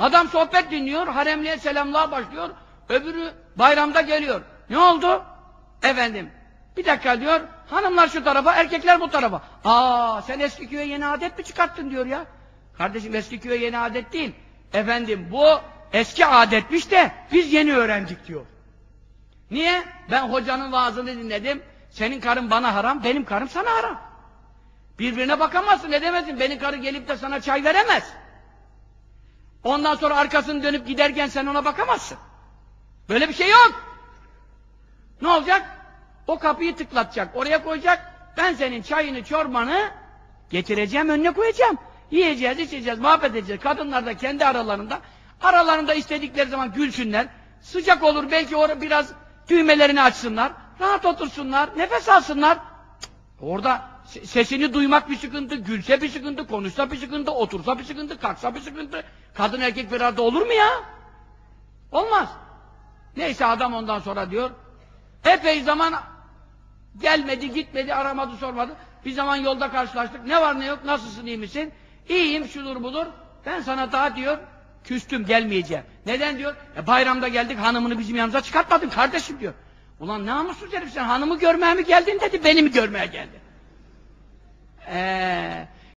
Adam sohbet dinliyor, haremliğe selamlığa başlıyor. Öbürü bayramda geliyor. Ne oldu? Efendim, bir dakika diyor, hanımlar şu tarafa, erkekler bu tarafa. Aa, sen eski köye yeni adet mi çıkarttın diyor ya. Kardeşim eski köye yeni adet değil. Efendim bu eski adetmiş de biz yeni öğrendik diyor. Niye? Ben hocanın vaazını dinledim. Senin karın bana haram, benim karım sana haram. Birbirine bakamazsın, edemezsin. Benim karı gelip de sana çay veremez. Ondan sonra arkasını dönüp giderken sen ona bakamazsın. Böyle bir şey yok. Ne olacak? O kapıyı tıklatacak, oraya koyacak. Ben senin çayını, çorbanı getireceğim, önüne koyacağım. Yiyeceğiz, içeceğiz, muhabbet edeceğiz. Kadınlar da kendi aralarında, aralarında istedikleri zaman gülsünler. Sıcak olur, belki orada biraz düğmelerini açsınlar. Rahat otursunlar, nefes alsınlar. Cık, Orada se- sesini duymak bir sıkıntı, gülse bir sıkıntı, konuşsa bir sıkıntı, otursa bir sıkıntı, kalksa bir sıkıntı. Kadın erkek bir arada olur mu ya? Olmaz. Neyse adam ondan sonra diyor, epey zaman gelmedi, gitmedi, aramadı, sormadı. Bir zaman yolda karşılaştık. Ne var ne yok, nasılsın, iyi misin? İyiyim, şudur budur. Ben sana daha diyor, küstüm, gelmeyeceğim. Neden diyor? E, bayramda geldik, hanımını bizim yanımıza çıkartmadın kardeşim diyor. Ulan namussuz herif sen hanımı görmeye mi geldin dedi, beni mi görmeye geldin? Eee